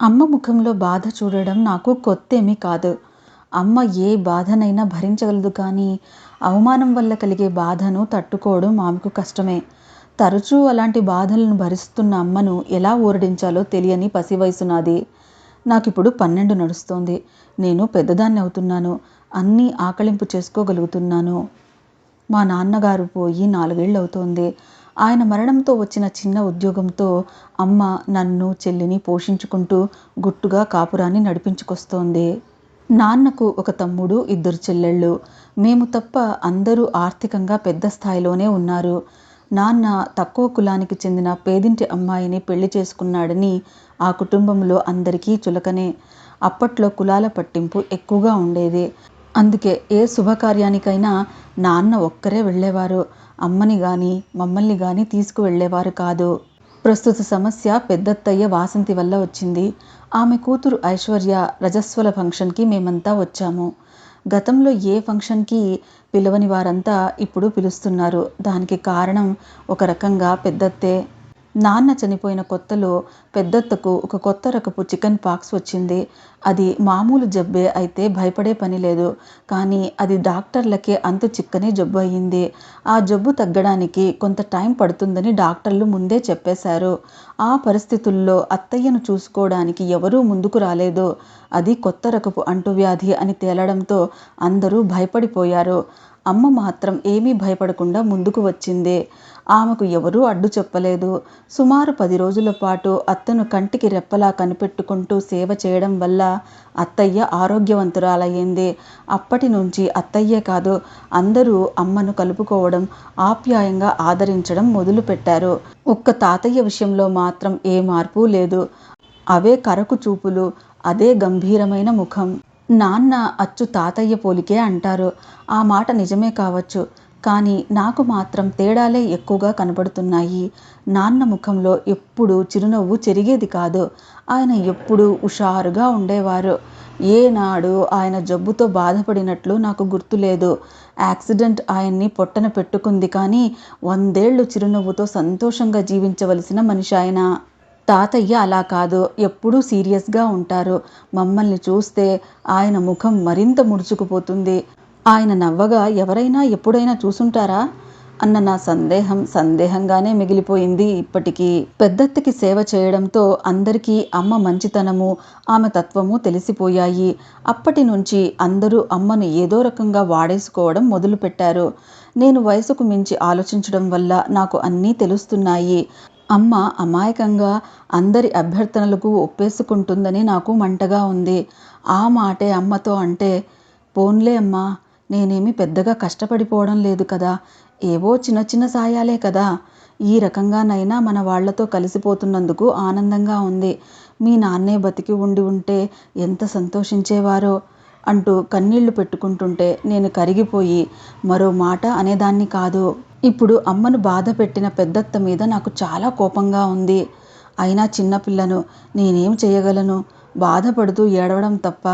అమ్మ ముఖంలో బాధ చూడడం నాకు కొత్తేమీ కాదు. అమ్మ ఏ బాధనైనా భరించగలదు కానీ అవమానం వల్ల కలిగే బాధను తట్టుకోవడం ఆమెకు కష్టమే. తరచూ అలాంటి బాధలను భరిస్తున్న అమ్మను ఎలా ఓరడించాలో తెలియని పసివయసు నాది. నాకిప్పుడు పన్నెండు నడుస్తోంది. నేను పెద్దదాన్ని అవుతున్నాను. అన్నీ ఆకలింపు చేసుకోగలుగుతున్నాను. మా నాన్నగారు పోయి నాలుగేళ్ళు అవుతోంది ఆయన మరణంతో వచ్చిన చిన్న ఉద్యోగంతో అమ్మ నన్ను చెల్లిని పోషించుకుంటూ గుట్టుగా కాపురాన్ని నడిపించుకొస్తోంది. నాన్నకు ఒక తమ్ముడు ఇద్దరు చెల్లెళ్ళు. మేము తప్ప అందరూ ఆర్థికంగా పెద్ద స్థాయిలోనే ఉన్నారు. నాన్న తక్కువ కులానికి చెందిన పేదింటి అమ్మాయిని పెళ్ళి చేసుకున్నాడని ఆ కుటుంబంలో అందరికీ చులకనే. అప్పట్లో కులాల పట్టింపు ఎక్కువగా ఉండేది. అందుకే ఏ శుభకార్యానికైనా నాన్న ఒక్కరే వెళ్ళేవారు. అమ్మని గాని మమ్మల్ని గాని తీసుకువెళ్ళేవారు కాదు. ప్రస్తుత సమస్య పెద్దత్తయ్య వాసంతి వల్ల వచ్చింది. ఆమె కూతురు ఐశ్వర్య రజస్వల ఫంక్షన్కి మేమంతా వచ్చాము. గతంలో ఏ ఫంక్షన్కి పిలవని వారంతా ఇప్పుడు పిలుస్తున్నారు. దానికి కారణం ఒక రకంగా పెద్దత్తే. నాన్న చనిపోయిన కొత్తలో పెద్దత్తకు ఒక కొత్త రకపు చికెన్ పాక్స్ వచ్చింది. అది మామూలు జబ్బే అయితే భయపడే పని లేదు. కానీ అది డాక్టర్లకే అంతు చిక్కని జబ్బు అయ్యింది. ఆ జబ్బు తగ్గడానికి కొంత టైం పడుతుందని డాక్టర్లు ముందే చెప్పేశారు. ఆ పరిస్థితుల్లో అత్తయ్యను చూసుకోవడానికి ఎవరూ ముందుకు రాలేదు. అది కొత్త రకపు అంటువ్యాధి అని తేలడంతో అందరూ భయపడిపోయారు. అమ్మ మాత్రం ఏమీ భయపడకుండా ముందుకు వచ్చింది. ఆమెకు ఎవరూ అడ్డు చెప్పలేదు. సుమారు పది రోజుల పాటు అత్తను కంటికి రెప్పలా కనిపెట్టుకుంటూ సేవ చేయడం వల్ల అత్తయ్య ఆరోగ్యవంతురాలయ్యింది. అప్పటి నుంచి అత్తయ్యే కాదు అందరూ అమ్మను కలుపుకోవడం ఆప్యాయంగా ఆదరించడం మొదలుపెట్టారు. ఒక్క తాతయ్య విషయంలో మాత్రం ఏ మార్పు లేదు. అవే కరకు చూపులు అదే గంభీరమైన ముఖం. నాన్న అచ్చు తాతయ్య పోలికే అంటారు. ఆ మాట నిజమే కావచ్చు. కానీ నాకు మాత్రం తేడాలే ఎక్కువగా కనబడుతున్నాయి. నాన్న ముఖంలో ఎప్పుడు చిరునవ్వు చెరిగేది కాదు. ఆయన ఎప్పుడూ హుషారుగా ఉండేవారు. ఏనాడు ఆయన జబ్బుతో బాధపడినట్లు నాకు గుర్తులేదు. యాక్సిడెంట్ ఆయన్ని పొట్టన పెట్టుకుంది కానీ వందేళ్ళు చిరునవ్వుతో సంతోషంగా జీవించవలసిన మనిషి ఆయన. తాతయ్య అలా కాదు. ఎప్పుడూ సీరియస్గా ఉంటారు. మమ్మల్ని చూస్తే ఆయన ముఖం మరింత ముడుచుకుపోతుంది. ఆయన నవ్వగా ఎవరైనా ఎప్పుడైనా చూసుంటారా? అన్న నా సందేహం సందేహంగానే మిగిలిపోయింది ఇప్పటికీ. పెద్దత్తకి సేవ చేయడంతో అందరికీ అమ్మ మంచితనము ఆమె తత్వము తెలిసిపోయాయి. అప్పటి నుంచి అందరూ అమ్మను ఏదో రకంగా వాడేసుకోవడం మొదలుపెట్టారు. నేను వయసుకు మించి ఆలోచించడం వల్ల నాకు అన్నీ తెలుస్తున్నాయి. అమ్మ అమాయకంగా అందరి అభ్యర్థనలకు ఒప్పేసుకుంటుందని నాకు మంటగా ఉంది. ఆ మాటే అమ్మతో అంటే పోన్లే అమ్మా నేనేమి పెద్దగా కష్టపడిపోవడం లేదు కదా. ఏవో చిన్న చిన్న సాయాలే కదా. ఈ రకంగానైనా మన వాళ్ళతో కలిసిపోతున్నందుకు ఆనందంగా ఉంది. మీ నాన్నే బతికి ఉండి ఉంటే ఎంత సంతోషించేవారో అంటూ కన్నీళ్ళు పెట్టుకుంటుంటే నేను కరిగిపోయి మరో మాట అనేదాన్ని కాదు. ఇప్పుడు అమ్మను బాధ పెట్టిన పెద్దత్త మీద నాకు చాలా కోపంగా ఉంది. అయినా చిన్నపిల్లను నేనేం చేయగలను? బాధపడుతూ ఏడవడం తప్ప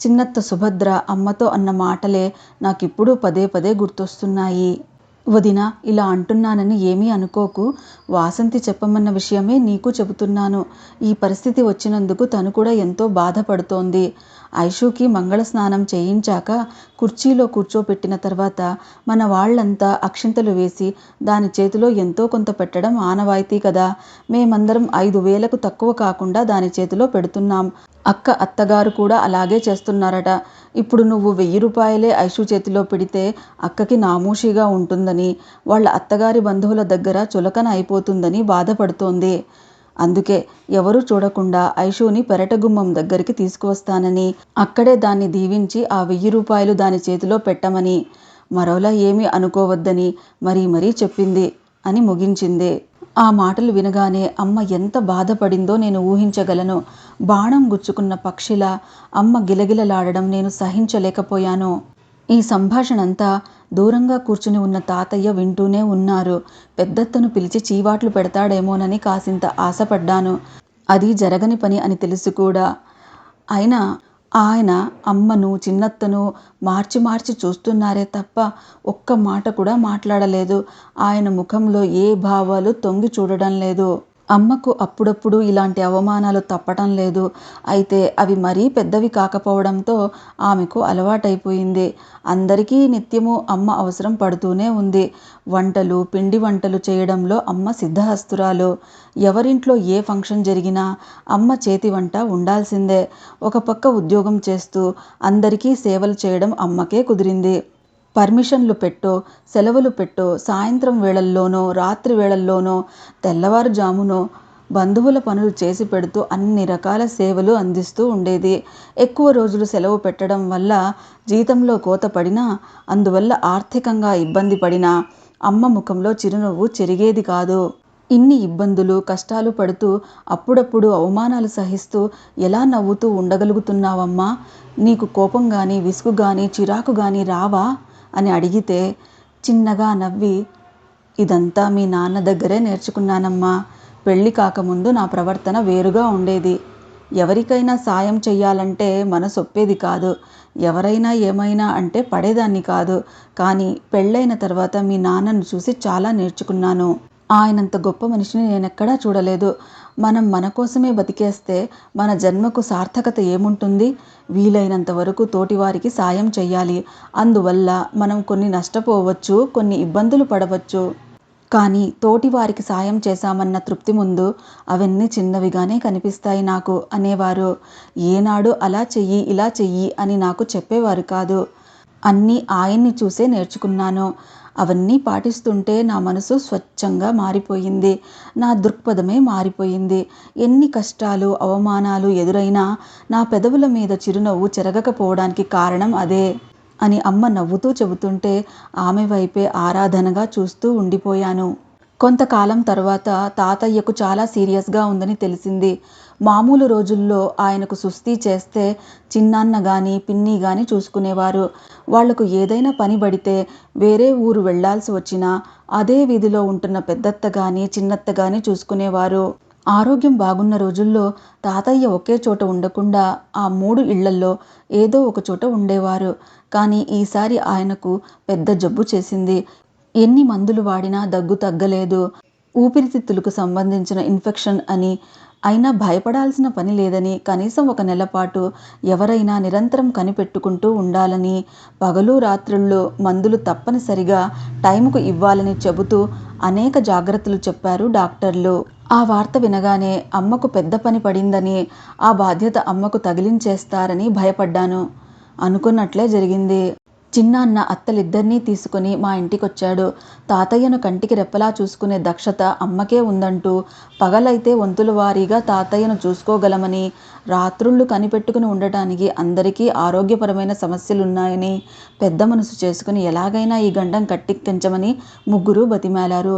చిన్నత్త సుభద్ర అమ్మతో అన్న మాటలే నాకిప్పుడు పదే పదే గుర్తొస్తున్నాయి. వదిన ఇలా అంటున్నానని ఏమీ అనుకోకు. వాసంతి చెప్పమన్న విషయమే నీకు చెబుతున్నాను. ఈ పరిస్థితి వచ్చినందుకు తను కూడా ఎంతో బాధపడుతోంది. ఐషుకి మంగళ స్నానం చేయించాక కుర్చీలో కూర్చోపెట్టిన తర్వాత మన వాళ్ళంతా అక్షింతలు వేసి దాని చేతిలో ఎంతో కొంత పెట్టడం ఆనవాయితీ కదా. మేమందరం ఐదు వేలకు తక్కువ కాకుండా దాని చేతిలో పెడుతున్నాం. అక్క అత్తగారు కూడా అలాగే చేస్తున్నారట. ఇప్పుడు నువ్వు వెయ్యి రూపాయలే ఐషు చేతిలో పెడితే అక్కకి నామూషిగా ఉంటుందని వాళ్ళ అత్తగారి బంధువుల దగ్గర చులకన అయిపోతుందని బాధపడుతోంది. అందుకే ఎవరూ చూడకుండా ఐషుని పెరటగుమ్మం దగ్గరికి తీసుకువస్తానని అక్కడే దాన్ని దీవించి ఆ వెయ్యి రూపాయలు దాని చేతిలో పెట్టమని మరోలా ఏమీ అనుకోవద్దని మరీ మరీ చెప్పింది అని ముగించింది. ఆ మాటలు వినగానే అమ్మ ఎంత బాధపడిందో నేను ఊహించగలను. బాణం గుచ్చుకున్న పక్షిలా అమ్మ గిలగిలలాడడం నేను సహించలేకపోయాను. ఈ సంభాషణంతా దూరంగా కూర్చుని ఉన్న తాతయ్య వింటూనే ఉన్నారు. పెద్దత్తను పిలిచి చీవాట్లు పెడతాడేమోనని కాసింత ఆశపడ్డాను. అది జరగని పని అని తెలుసు కూడా. అయినా ఆయన అమ్మను చిన్నత్తను మార్చి మార్చి చూస్తున్నారే తప్ప ఒక్క మాట కూడా మాట్లాడలేదు. ఆయన ముఖంలో ఏ భావాలు తొంగి చూడడం లేదు. అమ్మకు అప్పుడప్పుడు ఇలాంటి అవమానాలు తప్పటం లేదు. అయితే అవి మరీ పెద్దవి కాకపోవడంతో ఆమెకు అలవాటైపోయింది. అందరికీ నిత్యము అమ్మ అవసరం పడుతూనే ఉంది. వంటలు పిండి వంటలు చేయడంలో అమ్మ సిద్ధహస్తురాలు. ఎవరింట్లో ఏ ఫంక్షన్ జరిగినా అమ్మ చేతి వంట ఉండాల్సిందే. ఒక పక్క ఉద్యోగం చేస్తూ అందరికీ సేవలు చేయడం అమ్మకే కుదిరింది. పర్మిషన్లు పెట్టో సెలవులు పెట్టో సాయంత్రం వేళల్లోనో రాత్రి వేళల్లోనో తెల్లవారుజామునో బంధువుల పనులు చేసి పెడుతూ అన్ని రకాల సేవలు అందిస్తూ ఉండేది. ఎక్కువ రోజులు సెలవు పెట్టడం వల్ల జీతంలో కోత పడినా అందువల్ల ఆర్థికంగా ఇబ్బంది పడినా అమ్మ ముఖంలో చిరునవ్వు చెరిగేది కాదు. ఇన్ని ఇబ్బందులు కష్టాలు పడుతూ అప్పుడప్పుడు అవమానాలు సహిస్తూ ఎలా నవ్వుతూ ఉండగలుగుతున్నావమ్మా? నీకు కోపం కానీ విసుగు కానీ చిరాకు కానీ రావా? అని అడిగితే చిన్నగా నవ్వి ఇదంతా మీ నాన్న దగ్గరే నేర్చుకున్నానమ్మా. పెళ్ళి కాకముందు నా ప్రవర్తన వేరుగా ఉండేది. ఎవరికైనా సాయం చెయ్యాలంటే మనసొప్పేది కాదు. ఎవరైనా ఏమైనా అంటే పడేదాన్ని కాదు. కానీ పెళ్ళైన తర్వాత మీ నాన్నను చూసి చాలా నేర్చుకున్నాను. ఆయనంత గొప్ప మనిషిని నేనెక్కడా చూడలేదు. మనం మన కోసమే బతికేస్తే మన జన్మకు సార్థకత ఏముంటుంది? వీలైనంత వరకు తోటివారికి సాయం చెయ్యాలి. అందువల్ల మనం కొన్ని నష్టపోవచ్చు కొన్ని ఇబ్బందులు పడవచ్చు. కానీ తోటివారికి సాయం చేశామన్న తృప్తి ముందు అవన్నీ చిన్నవిగానే కనిపిస్తాయి నాకు అనేవారు. ఏనాడు అలా చెయ్యి ఇలా చెయ్యి అని నాకు చెప్పేవారు కాదు. అన్నీ ఆయన్ని చూసే నేర్చుకున్నాను. అవన్నీ పాటిస్తుంటే నా మనసు స్వచ్ఛంగా మారిపోయింది. నా దృక్పథమే మారిపోయింది. ఎన్ని కష్టాలు అవమానాలు ఎదురైనా నా పెదవుల మీద చిరునవ్వు చెరగకపోవడానికి కారణం అదే అని అమ్మ నవ్వుతూ చెబుతుంటే ఆమె వైపే ఆరాధనగా చూస్తూ ఉండిపోయాను. కొంతకాలం తర్వాత తాతయ్యకు చాలా సీరియస్గా ఉందని తెలిసింది. మామూలు రోజుల్లో ఆయనకు సుస్థి చేస్తే చిన్నాన్న గాని పిన్ని గాని చూసుకునేవారు. వాళ్ళకు ఏదైనా పని పడితే వేరే ఊరు వెళ్ళాల్సి వచ్చినా అదే వీధిలో ఉంటున్న పెద్దత్త గాని చిన్నత్త గాని చూసుకునేవారు. ఆరోగ్యం బాగున్న రోజుల్లో తాతయ్య ఒకే చోట ఉండకుండా ఆ మూడు ఇళ్ళల్లో ఏదో ఒక చోట ఉండేవారు. కానీ ఈసారి ఆయనకు పెద్ద జబ్బు చేసింది. ఎన్ని మందులు వాడినా దగ్గు తగ్గలేదు. ఊపిరితిత్తులకు సంబంధించిన ఇన్ఫెక్షన్ అని అయినా భయపడాల్సిన పని లేదని కనీసం ఒక నెల పాటు ఎవరైనా నిరంతరం కనిపెట్టుకుంటూ ఉండాలని పగలు రాత్రుల్లో మందులు తప్పనిసరిగా టైంకు ఇవ్వాలని చెబుతూ అనేక జాగ్రత్తలు చెప్పారు డాక్టర్లు. ఆ వార్త వినగానే అమ్మకు పెద్ద పని పడిందని ఆ బాధ్యత అమ్మకు తగిలించేస్తారని భయపడ్డాను. అనుకున్నట్లే జరిగింది. చిన్నాన్న అత్తలిద్దరినీ తీసుకుని మా ఇంటికొచ్చాడు. తాతయ్యను కంటికి రెప్పలా చూసుకునే దక్షత అమ్మకే ఉందంటూ పగలైతే వంతుల వారీగా తాతయ్యను చూసుకోగలమని రాత్రుళ్ళు కనిపెట్టుకుని ఉండటానికి అందరికీ ఆరోగ్యపరమైన సమస్యలున్నాయని పెద్ద మనసు చేసుకుని ఎలాగైనా ఈ గండం కట్టిక్కించమని ముగ్గురు బతిమాలారు.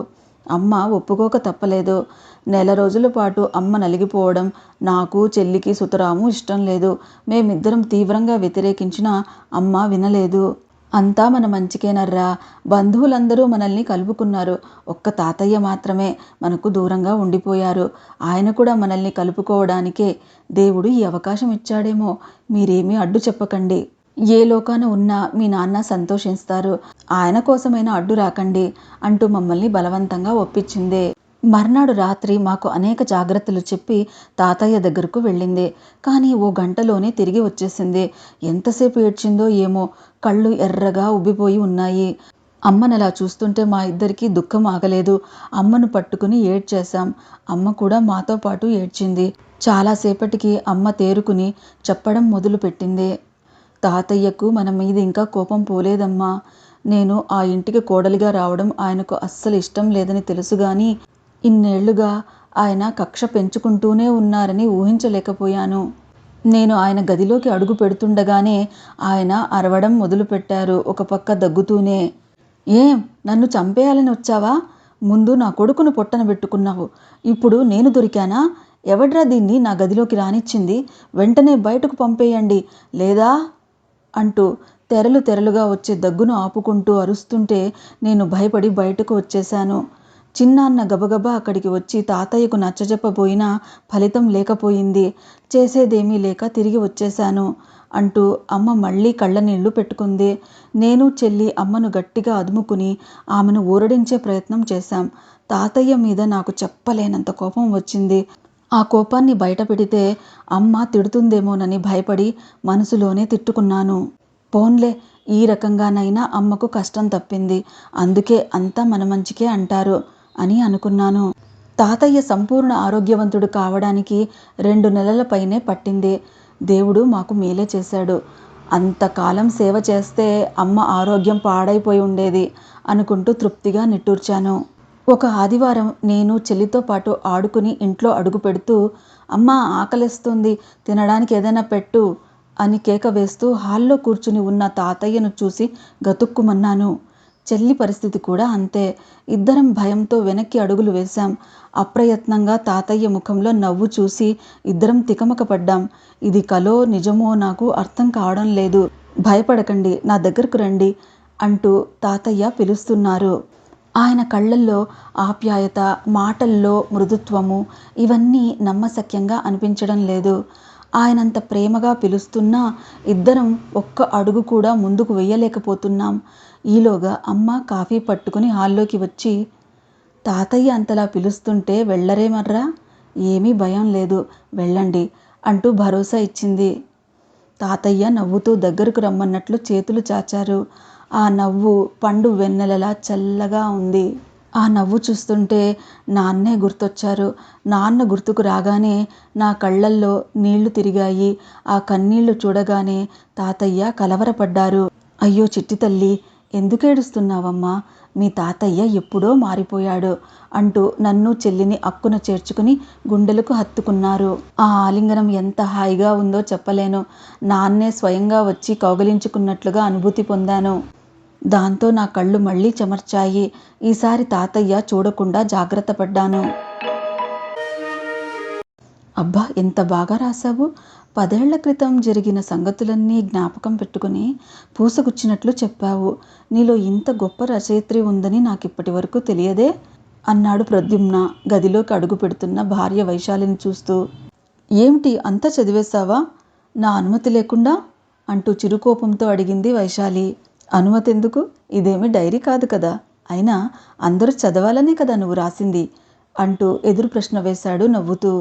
అమ్మ ఒప్పుకోక తప్పలేదు. నెల రోజుల పాటు అమ్మ నలిగిపోవడం నాకు చెల్లికి సుతరాము ఇష్టం లేదు. మేమిద్దరం తీవ్రంగా వ్యతిరేకించినా అమ్మ వినలేదు. అంతా మన మంచికేనర్రా. బంధువులందరూ మనల్ని కలుపుకున్నారు. ఒక్క తాతయ్య మాత్రమే మనకు దూరంగా ఉండిపోయారు. ఆయన కూడా మనల్ని కలుపుకోవడానికే దేవుడు ఈ అవకాశం ఇచ్చాడేమో. మీరేమీ అడ్డు చెప్పకండి. ఏ లోకాన ఉన్నా మీ నాన్న సంతోషిస్తారు. ఆయన కోసమైనా అడ్డు రాకండి అంటూ మమ్మల్ని బలవంతంగా ఒప్పించింది. మర్నాడు రాత్రి మాకు అనేక జాగ్రత్తలు చెప్పి తాతయ్య దగ్గరకు వెళ్ళింది. కానీ ఓ గంటలోనే తిరిగి వచ్చేసింది. ఎంతసేపు ఏడ్చిందో ఏమో కళ్ళు ఎర్రగా ఉబ్బిపోయి ఉన్నాయి. అమ్మనలా చూస్తుంటే మా ఇద్దరికీ దుఃఖం ఆగలేదు. అమ్మను పట్టుకుని ఏడ్చేశాం. అమ్మ కూడా మాతో పాటు ఏడ్చింది. చాలాసేపటికి అమ్మ తేరుకుని చెప్పడం మొదలుపెట్టింది. తాతయ్యకు మన మీద ఇంకా కోపం పోలేదమ్మా. నేను ఆ ఇంటికి కోడలిగా రావడం ఆయనకు అస్సలు ఇష్టం లేదని తెలుసు గాని ఇన్నేళ్ళుగా ఆయన కక్ష పెంచుకుంటూనే ఉన్నారని ఊహించలేకపోయాను. నేను ఆయన గదిలోకి అడుగు పెడుతుండగానే ఆయన అరవడం మొదలుపెట్టారు ఒక పక్క దగ్గుతూనే. ఏం నన్ను చంపేయాలని వచ్చావా? ముందు నా కొడుకును పొట్టన పెట్టుకున్నావు. ఇప్పుడు నేను దొరికానా? ఎవడ్రా దీన్ని నా గదిలోకి రానిచ్చింది? వెంటనే బయటకు పంపేయండి. లేదా అంటూ తెరలు తెరలుగా వచ్చే దగ్గును ఆపుకుంటూ అరుస్తుంటే నేను భయపడి బయటకు వచ్చేశాను. చిన్నాన్న గబగబా అక్కడికి వచ్చి తాతయ్యకు నచ్చజెప్పబోయినా ఫలితం లేకపోయింది. చేసేదేమీ లేక తిరిగి వచ్చేశాను అంటూ అమ్మ మళ్ళీ కళ్ళనీళ్ళు పెట్టుకుంది. నేను చెల్లి అమ్మను గట్టిగా అదుముకుని ఆమెను ఊరడించే ప్రయత్నం చేశాం. తాతయ్య మీద నాకు చెప్పలేనంత కోపం వచ్చింది. ఆ కోపాన్ని బయటపెడితే అమ్మ తిడుతుందేమోనని భయపడి మనసులోనే తిట్టుకున్నాను. పోన్లే ఈ రకంగానైనా అమ్మకు కష్టం తప్పింది. అందుకే అంతా మన మంచికే అంటారు అని అనుకున్నాను. తాతయ్య సంపూర్ణ ఆరోగ్యవంతుడు కావడానికి రెండు నెలల పైనే పట్టింది. దేవుడు మాకు మేలే చేశాడు. అంతకాలం సేవ చేస్తే అమ్మ ఆరోగ్యం పాడైపోయి ఉండేది అనుకుంటూ తృప్తిగా నిట్టూర్చాను. ఒక ఆదివారం నేను చెల్లితో పాటు ఆడుకుని ఇంట్లో అడుగు పెడుతూ అమ్మ ఆకలిస్తుంది తినడానికి ఏదైనా పెట్టు అని కేక వేస్తూ హాల్లో కూర్చుని ఉన్న తాతయ్యను చూసి గతుక్కుమన్నాను. చెల్లి పరిస్థితి కూడా అంతే. ఇద్దరం భయంతో వెనక్కి అడుగులు వేశాం. అప్రయత్నంగా తాతయ్య ముఖంలో నవ్వు చూసి ఇద్దరం తికమక పడ్డాం ఇది కలో నిజమో నాకు అర్థం కావడం లేదు. భయపడకండి నా దగ్గరకు రండి అంటూ తాతయ్య పిలుస్తున్నారు. ఆయన కళ్ళల్లో ఆప్యాయత మాటల్లో మృదుత్వము ఇవన్నీ నమ్మశక్యంగా అనిపించడం లేదు. ఆయనంత ప్రేమగా పిలుస్తున్నా ఇద్దరం ఒక్క అడుగు కూడా ముందుకు వెయ్యలేకపోతున్నాం. ఈలోగా అమ్మ కాఫీ పట్టుకుని హాల్లోకి వచ్చి తాతయ్య అంతలా పిలుస్తుంటే వెళ్ళరేమర్రా? ఏమీ భయం లేదు వెళ్ళండి అంటూ భరోసా ఇచ్చింది. తాతయ్య నవ్వుతూ దగ్గరకు రమ్మన్నట్లు చేతులు చాచారు. ఆ నవ్వు పండు వెన్నెలలా చల్లగా ఉంది. ఆ నవ్వు చూస్తుంటే నాన్నే గుర్తొచ్చారు. నాన్న గుర్తుకు రాగానే నా కళ్ళల్లో నీళ్ళు తిరిగాయి. ఆ కన్నీళ్ళు చూడగానే తాతయ్య కలవరపడ్డారు. అయ్యో చిట్టి తల్లి ఎందుకేడుస్తున్నావమ్మా మీ తాతయ్య ఎప్పుడో మారిపోయాడు అంటూ నన్ను చెల్లిని అక్కున చేర్చుకుని గుండెలకు హత్తుకున్నారు. ఆ ఆలింగనం ఎంత హాయిగా ఉందో చెప్పలేను. నాన్నే స్వయంగా వచ్చి కౌగలించుకున్నట్లుగా అనుభూతి పొందాను. దాంతో నా కళ్ళు మళ్ళీ చెమర్చాయి. ఈసారి తాతయ్య చూడకుండా జాగ్రత్త పడ్డాను. అబ్బా ఎంత బాగా రాశావు. పదేళ్ళ క్రితం జరిగిన సంగతులన్నీ జ్ఞాపకం పెట్టుకుని పూసగుచ్చినట్లు చెప్పావు. నీలో ఇంత గొప్ప రచయిత్రి ఉందని నాకు ఇప్పటి వరకు తెలియదే? అన్నాడు ప్రద్యుమ్న గదిలోకి అడుగు పెడుతున్న భార్య వైశాలిని చూస్తూ. ఏమిటి అంత చదివేశావా? నా అనుమతి లేకుండా? అంటూ చిరుకోపంతో అడిగింది వైశాలి. అనుమతి ఎందుకు ఇదేమి డైరీ కాదు కదా. అయినా అందరూ చదవాలనే కదా నువ్వు రాసింది అంటూ ఎదురు ప్రశ్న వేశాడు నవ్వుతూ.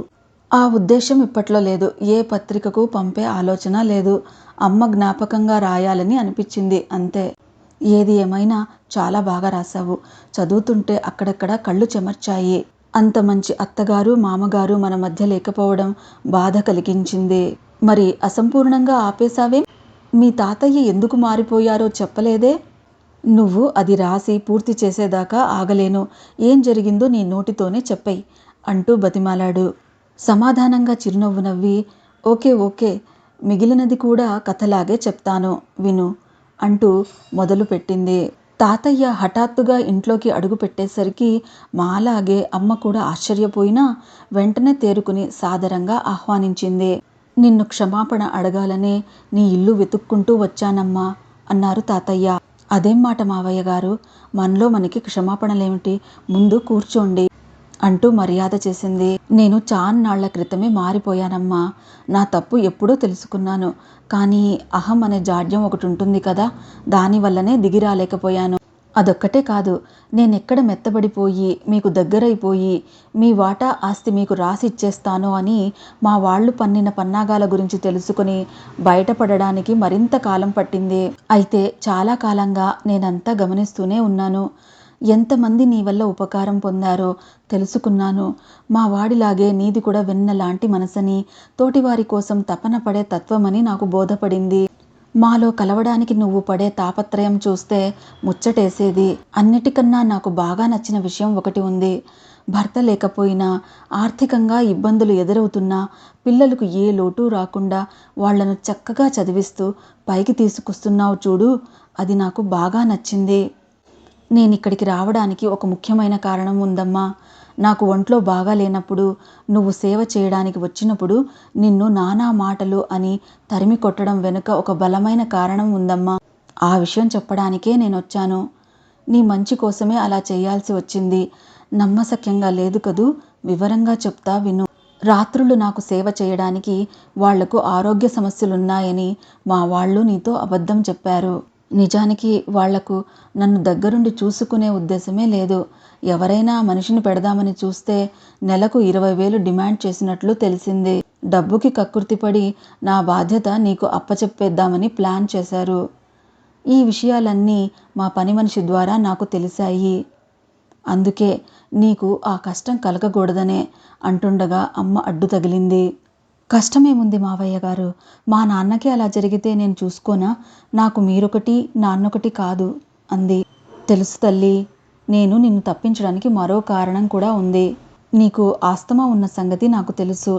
ఆ ఉద్దేశం ఇప్పట్లో లేదు. ఏ పత్రికకు పంపే ఆలోచన లేదు. అమ్మ జ్ఞాపకంగా రాయాలని అనిపించింది అంతే. ఏది ఏమైనా చాలా బాగా రాశావు. చదువుతుంటే అక్కడక్కడ కళ్ళు చెమర్చాయి. అంత మంచి అత్తగారు మామగారు మన మధ్య లేకపోవడం బాధ కలిగించింది. మరి అసంపూర్ణంగా ఆపేశావే? మీ తాతయ్య ఎందుకు మారిపోయారో చెప్పలేదే? నువ్వు అది రాసి పూర్తి చేసేదాకా ఆగలేను. ఏం జరిగిందో నీ నోటితోనే చెప్పై అంటూ బతిమాలాడు. సమాధానంగా చిరునవ్వు నవ్వి ఓకే ఓకే మిగిలినది కూడా కథలాగే చెప్తాను విను అంటూ మొదలుపెట్టింది తాతయ్య హఠాత్తుగా ఇంట్లోకి అడుగు పెట్టేసరికి మాలాగే అమ్మ కూడా ఆశ్చర్యపోయినా వెంటనే తేరుకుని సాదరంగా ఆహ్వానించింది. నిన్ను క్షమాపణ అడగాలనే నీ ఇల్లు వెతుక్కుంటూ వచ్చానమ్మా అన్నారు తాతయ్య. అదేం మాట మావయ్య గారు. మనలో మనకి క్షమాపణలేమిటి? ముందు కూర్చోండి అంటూ మర్యాద చేసింది. నేను చాన్నాళ్ళ క్రితమే మారిపోయానమ్మా. నా తప్పు ఎప్పుడో తెలుసుకున్నాను. కానీ అహం అనే జాడ్యం ఒకటి ఉంటుంది కదా దానివల్లనే దిగిరాలేకపోయాను అదొక్కటే కాదు నేనెక్కడ మెత్తబడిపోయి మీకు దగ్గరైపోయి మీ వాటా ఆస్తి మీకు రాసి ఇచ్చేస్తాను అని మా వాళ్ళు పన్నిన పన్నాగాల గురించి తెలుసుకుని బయటపడడానికి మరింత కాలం పట్టింది. అయితే చాలా కాలంగా నేనంతా గమనిస్తూనే ఉన్నాను. ఎంతమంది నీ వల్ల ఉపకారం పొందారో తెలుసుకున్నాను. మా వాడిలాగే నీది కూడా వెన్నలాంటి మనసని తోటివారి కోసం తపన పడే తత్వమని నాకు బోధపడింది. మాలో కలవడానికి నువ్వు పడే తాపత్రయం చూస్తే ముచ్చటేసేది. అన్నిటికన్నా నాకు బాగా నచ్చిన విషయం ఒకటి ఉంది. భర్త లేకపోయినా ఆర్థికంగా ఇబ్బందులు ఎదురవుతున్నా పిల్లలకు ఏ లోటు రాకుండా వాళ్ళను చక్కగా చదివిస్తూ పైకి తీసుకొస్తున్నావు చూడు అది నాకు బాగా నచ్చింది. నేను ఇక్కడికి రావడానికి ఒక ముఖ్యమైన కారణం ఉందమ్మా. నాకు ఒంట్లో బాగా లేనప్పుడు నువ్వు సేవ చేయడానికి వచ్చినప్పుడు నిన్ను నానా మాటలు అని తరిమి కొట్టడం వెనుక ఒక బలమైన కారణం ఉందమ్మా. ఆ విషయం చెప్పడానికే నేను వచ్చాను నీ మంచి కోసమే అలా చేయాల్సి వచ్చింది. నమ్మశక్యంగా లేదు కదూ? వివరంగా చెప్తా విను. రాత్రులు నాకు సేవ చేయడానికి వాళ్ళకు ఆరోగ్య సమస్యలున్నాయని మా వాళ్ళు నీతో అబద్ధం చెప్పారు. నిజానికి వాళ్ళకు నన్ను దగ్గరుండి చూసుకునే ఉద్దేశమే లేదు. ఎవరైనా మనిషిని పెడదామని చూస్తే నెలకు ఇరవై వేలు డిమాండ్ చేసినట్లు తెలిసింది. డబ్బుకి కక్కుర్తిపడి నా బాధ్యత నీకు అప్పచెప్పేద్దామని ప్లాన్ చేశారు. ఈ విషయాలన్నీ మా పని మనిషి ద్వారా నాకు తెలిసాయి అందుకే నీకు ఆ కష్టం కలగకూడదనే అంటుండగా అమ్మ అడ్డు తగిలింది. కష్టమేముంది మావయ్య గారు? మా నాన్నకి అలా జరిగితే నేను చూసుకోనా? నాకు మీరొకటి నాన్నొకటి కాదు అంది. తెలుసు తల్లి నేను నిన్ను తప్పించడానికి మరో కారణం కూడా ఉంది. నీకు ఆస్తమా ఉన్న సంగతి నాకు తెలుసు.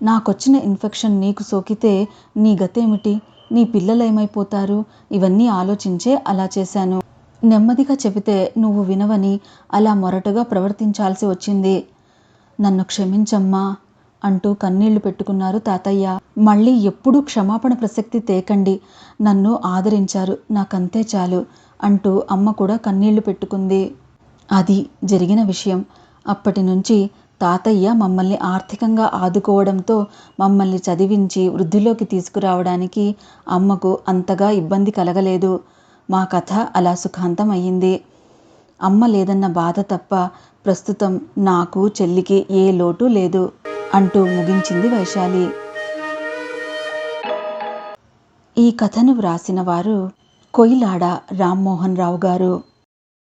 నాకొచ్చిన ఇన్ఫెక్షన్ నీకు సోకితే నీ గతేమిటి? నీ పిల్లలు ఏమైపోతారు ఇవన్నీ ఆలోచించే అలా చేశాను. నెమ్మదిగా చెబితే నువ్వు వినవని అలా మొరటుగా ప్రవర్తించాల్సి వచ్చింది. నన్ను క్షమించమ్మా అంటూ కన్నీళ్ళు పెట్టుకున్నారు తాతయ్య. మళ్ళీ ఎప్పుడూ క్షమాపణ ప్రసక్తి తేకండి. నన్ను ఆదరించారు. నాకంతే చాలు అంటూ అమ్మ కూడా కన్నీళ్ళు పెట్టుకుంది. అది జరిగిన విషయం. అప్పటి నుంచి తాతయ్య మమ్మల్ని ఆర్థికంగా ఆదుకోవడంతో మమ్మల్ని చదివించి వృద్ధిలోకి తీసుకురావడానికి అమ్మకు అంతగా ఇబ్బంది కలగలేదు. మా కథ అలా సుఖాంతం అయ్యింది అమ్మ లేదన్న బాధ తప్ప ప్రస్తుతం నాకు చెల్లికి ఏ లోటు లేదు. అంటూ ముగించింది వైశాలి. ఈ కథను వ్రాసిన వారు కొయిలాడ రామ్మోహన్ రావు గారు.